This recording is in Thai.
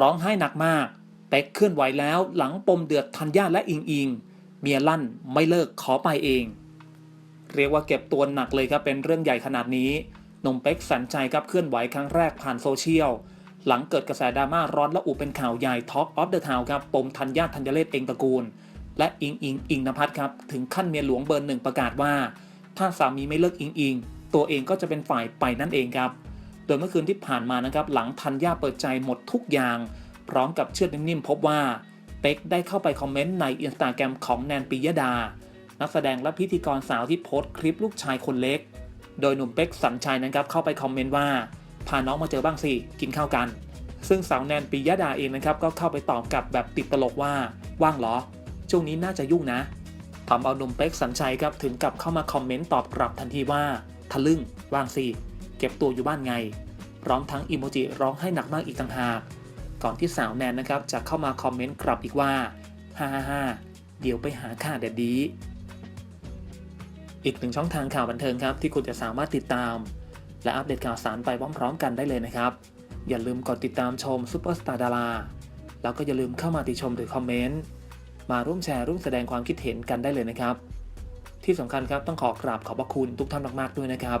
ร้องไห้หนักมาก เป็กเคลื่อนไหวแล้วหลังปมเดือดทัญญาและอิงอิง เมียลั่นไม่เลิกขอไปเอง เรียกว่าเก็บตัวหนักเลยครับเป็นเรื่องใหญ่ขนาดนี้หนุ่มเป็กสันใจครับเคลื่อนไหวครั้งแรกผ่านโซเชียล หลังเกิดกระแสดราม่าร้อนและอุเป็นข่าวใหญ่ Talk of the Town ครับปมธัญญาธัญเลศเองตระกูล และอิงอิงอิงนภัทรครับถึงขั้นเมียหลวงเบอร์หนึ่งประกาศว่า ถ้าสามีไม่เลิกอิงอิง ตัวเองก็จะเป็นฝ่ายไปนั่นเองครับ โดยเมื่อคืนที่ผ่านมานะครับหลังธัญญาเปิดใจหมดทุกอย่าง พร้อมกับเชื่อดนิ่มๆพบว่าเป็กได้เข้าไปคอมเมนต์ในอินสตาแกรมของแนนปิยดา นักแสดงและพิธีกรสาวที่โพสต์คลิปลูกชายคนเล็ก โดยหนุ่มเป็กสัญชัยนะครับเข้าไปคอมเมนต์ว่าพาน้องมาเจอบ้างสิกินข้าวกัน ซึ่งสาวแนนปิยดาเองนะครับก็เข้าไปตอบกลับแบบติดตลกว่าว่างเหรอ ช่วงนี้น่าจะยุ่งนะทำเอาหนุ่มเป็กสัญชัยครับถึงกับเข้ามาคอมเมนต์ตอบกลับทันทีว่าทะลึ่งว่างสิ เก็บตัวอยู่บ้านไง พร้อมทั้งอีโมจิร้องไห้หนักมากอีกต่างหาก ก่อนที่สาวแนนนะครับจะเข้ามาคอมเมนต์กลับอีกว่าฮ่าฮ่าฮ่าเดี๋ยวไปหาค่าแดดดีอีกหนึ่งช่องทางข่าวบันเทิงครับที่คุณจะสามารถติดตาม และอัปเดตข่าวสารไปพร้อมๆกันได้เลยนะครับ อย่าลืมกดติดตามชมซูเปอร์สตาร์ดาราแล้วก็อย่าลืมเข้ามาติชมหรือคอมเมนต์มาร่วมแชร์ร่วมแสดงความคิดเห็นกันได้เลยนะครับ ที่สำคัญครับต้องขอกราบขอบพระคุณทุกท่านมากๆด้วยนะครับ